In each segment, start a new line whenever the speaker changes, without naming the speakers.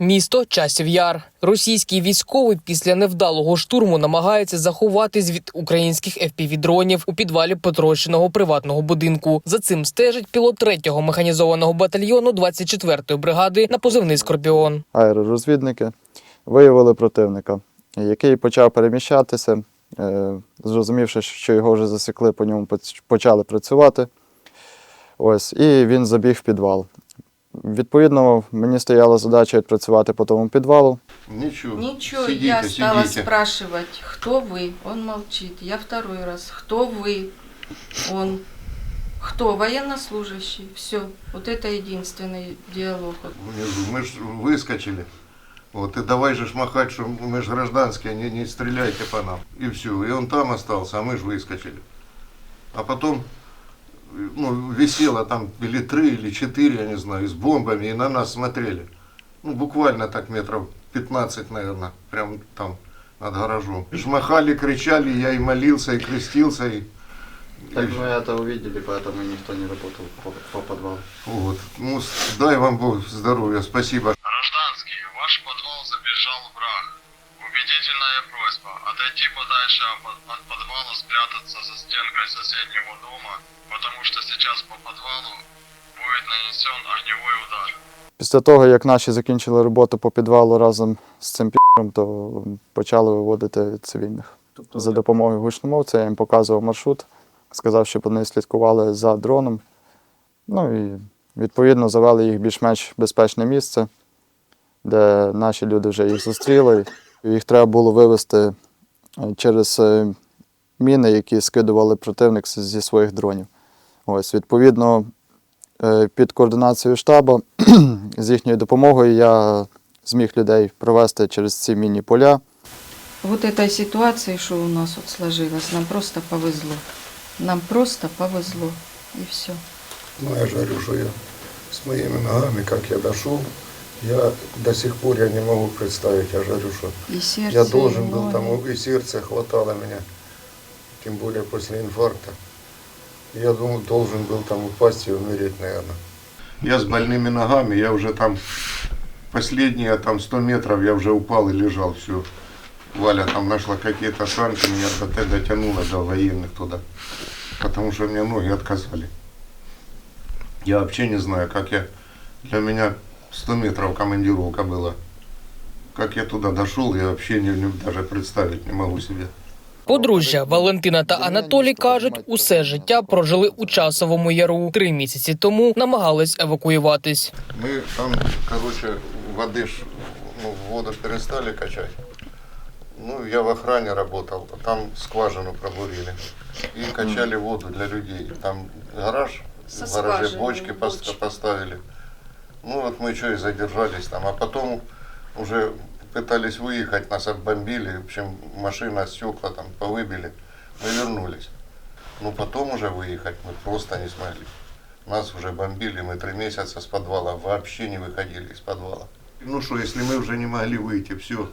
Місто Часів Яр. Російський військовий після невдалого штурму намагається заховатись від українських FPV-дронів у підвалі потрощеного приватного будинку. За цим стежить пілот 3-го механізованого батальйону 24-ї бригади на позивний Скорпіон.
аеророзвідники виявили противника, який почав переміщатися. Е, Зрозумівши, що його вже засікли, по ньому почали працювати. Ось, і він забіг в підвал. Відповідно, мені стояла задача відпрацювати по тому підвалу.
Ничего.
Ничего,
сидите,
я стала
сидите.
спрашивать, кто вы? Он молчит. Я второй раз. Кто вы? Он. Кто? Военнослужащий. Все. Вот это единственный диалог. Вот.
Внизу. Мы ж выскочили. Вот, и давай же ж махать, что мы же гражданские, не, не стреляйте по нам. И все. И он там остался, а мы же выскочили. А потом, ну, висело там или три, или четыре, я не знаю, с бомбами, и на нас смотрели. Ну, буквально так метров 15, наверное, прям там над гаражом. Ж махали, кричали, я и молился, и крестился, и...
Так мы это увидели, поэтому никто не работал по, по подвалу.
Вот. Ну, дай вам Бог здоровья, спасибо.
Гражданский, ваш подвал забежал враг. Убедительная просьба отойти подальше от подвала, спрятаться за стенкой соседнего дома, потому что сейчас по подвалу будет нанесен огневой удар.
Після того, як наші закінчили роботу по підвалу разом з цим пі***ом, то почали виводити цивільних. За допомогою гучномовця я їм показував маршрут, сказав, щоб вони слідкували за дроном. Ну і відповідно завели їх більш-менш безпечне місце, де наші люди вже їх зустріли. Їх треба було вивезти е, через е, міни, які скидували противник зі своїх дронів. Ось, відповідно, е, під координацією штабу з їхньою допомогою я зміг людей провести через ці мінні поля.
Вот этой ситуации, что у нас вот сложилось, нам просто повезло. Нам просто повезло. И все.
Ну, я же говорю, что я с моими ногами, как я дошел, я до сих пор я не могу представить, я же говорю, что
И сердце,
я должен был там, и сердце хватало меня, тем более после инфаркта. Я думал, должен был там упасть и умереть, наверное.
Я с больными ногами, я уже там последние там 100 метров я уже упал и лежал, все. Валя там нашла какие-то санки, меня ТТ дотянуло до военных туда, потому что мне ноги отказали. Я вообще не знаю, как я, для меня 100 метров командировка была. Как я туда дошел, я вообще не, не- даже представить не могу себе.
Подружжя Валентина та Анатолій кажуть, усе життя прожили у часовому яру. Три місяці тому намагались евакуюватись.
Мы там, короче, воды, ж, ну, воду ж перестали качать. Ну, я в охране работал, там скважину пробурили. И качали воду для людей. Там гараж,
Со
в гараже
скважины,
бочки пос-
бочки.
поставили. Ну, вот мы что и задержались там. А потом уже пытались выехать, нас отбомбили. В общем, машина, стекла там повыбили. Мы вернулись. Ну, потом уже выехать мы просто не смогли. Нас уже бомбили, мы три месяца с подвала вообще не выходили из подвала. Ну что, если мы уже не могли выйти, все.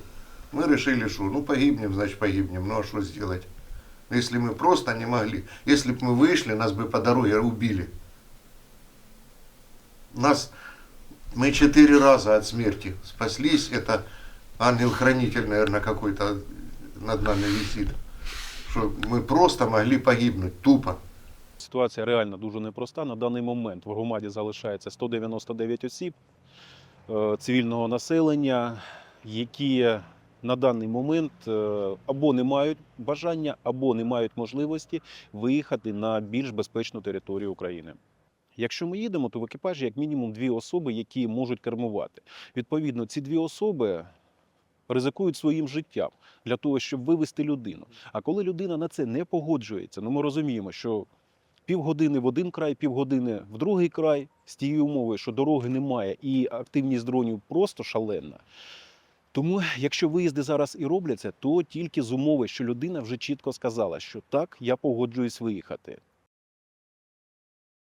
Мы решили, что ну погибнем, значит погибнем. Ну а что сделать? Если мы просто не могли, если бы мы вышли, нас бы по дороге убили. Нас, мы четыре раза от смерти спаслись. Это ангел-хранитель, наверное, какой-то над нами висит. Что мы просто могли погибнуть, тупо.
Ситуація реально дуже непроста. На даний момент в громаді залишається 199 осіб е, цивільного населення, які на даний момент е, або не мають бажання, або не мають можливості виїхати на більш безпечну територію України. Якщо ми їдемо, то в екіпажі як мінімум дві особи, які можуть кермувати. Відповідно, ці дві особи ризикують своїм життям для того, щоб вивести людину. А коли людина на це не погоджується, ну ми розуміємо, що півгодини в один край, півгодини в другий край, з тією умовою, що дороги немає і активність дронів просто шалена. Тому, якщо виїзди зараз і робляться, то тільки з умови, що людина вже чітко сказала, що так, я погоджуюсь виїхати.